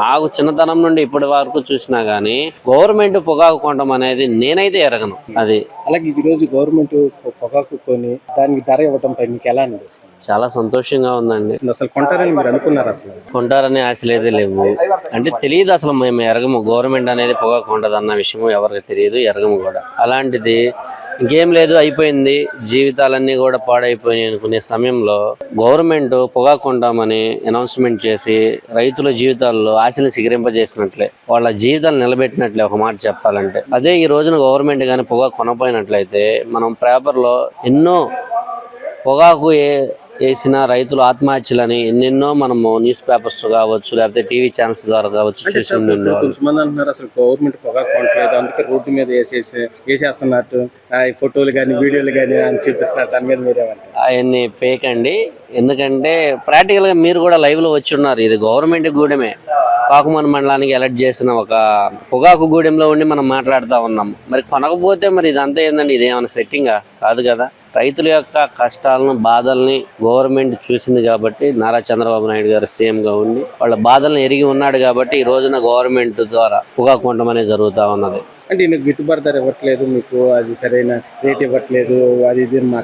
నాకు చిన్నతనం నుండి ఇప్పటి వరకు చూసినా గానీ గవర్నమెంట్ పొగాకు కొనడం అనేది నేనైతే ఎరగను. అది అలాగే ఈ రోజు గవర్నమెంట్ పొగాకు కొని దానికి ధర ఇవ్వటం పై మీకు ఎలా అనిపిస్తుంది? చాలా సంతోషంగా ఉందండి. అసలు కొంటారని మీరు అనుకున్నారు అసలు? కొంటారనే ఆశలు అయితే లేవు. అంటే తెలియదు అసలు మేము ఎరగము. గవర్నమెంట్ అనేది పొగాకు కొంటది అన్న విషయం ఎవరికి తెలియదు ఎరగము కూడా. అలాంటిది ఇంకేం లేదు అయిపోయింది. జీవితాలన్నీ కూడా పాడైపోయినాయి అనుకునే సమయంలో గవర్నమెంట్ పొగాకు కొంటామని అనౌన్స్మెంట్ చేసి రైతుల జీవితాల్లో ఆశలు సిగరింపజేసినట్లే వాళ్ళ జీవితాలు నిలబెట్టినట్లే ఒక మాట చెప్పాలంటే. అదే ఈ రోజున గవర్నమెంట్ కానీ పొగా కొనపోయినట్లయితే మనం పేపర్లో ఎన్నో పొగాకు ఏ- వేసిన రైతులు ఆత్మహత్యలని ఎన్నెన్నో మనము న్యూస్ పేపర్స్ కావచ్చు లేకపోతే టీవీ ఛానల్స్ ద్వారా కావచ్చు చూసి ఉండి ఉండేవాళ్ళం. కొంతమంది అంటున్నారు అసలు గవర్నమెంట్ అందుకే రోడ్డు మీద వేసేసి వేసేస్తున్నట్టు ఈ ఫోటోలు కానీ వీడియోలు కానీ అని చూపిస్తున్నారు. దాని మీద మీరేమంటారు అవన్నీ ఫేక్ అండి. ఎందుకంటే ప్రాక్టికల్గా మీరు కూడా లైవ్లో వచ్చి ఉన్నారు. ఇది గవర్నమెంట్ గూడెమే. కాకుమన్ మండలానికి ఎలర్ట్ చేసిన ఒక పొగాకు గూడెంలో ఉండి మనం మాట్లాడుతూ ఉన్నాం. మరి కొనకపోతే మరి ఇదంతా ఏందండి? ఇది ఏమైనా సెట్టింగా కాదు కదా. రైతుల యొక్క కష్టాలను బాధల్ని గవర్నమెంట్ చూసింది కాబట్టి నారా చంద్రబాబు నాయుడు గారు సీఎంగా ఉండి వాళ్ళ బాధలను ఎరిగి ఉన్నాడు కాబట్టి ఈ రోజున గవర్నమెంట్ ద్వారా పొగాకు అనేది జరుగుతూ ఉన్నది. అంటే ఈయన గిట్టుబాటు ధర ఇవ్వట్లేదు మీకు అది సరైన రేట్ ఇవ్వట్లేదు అది ఇది మా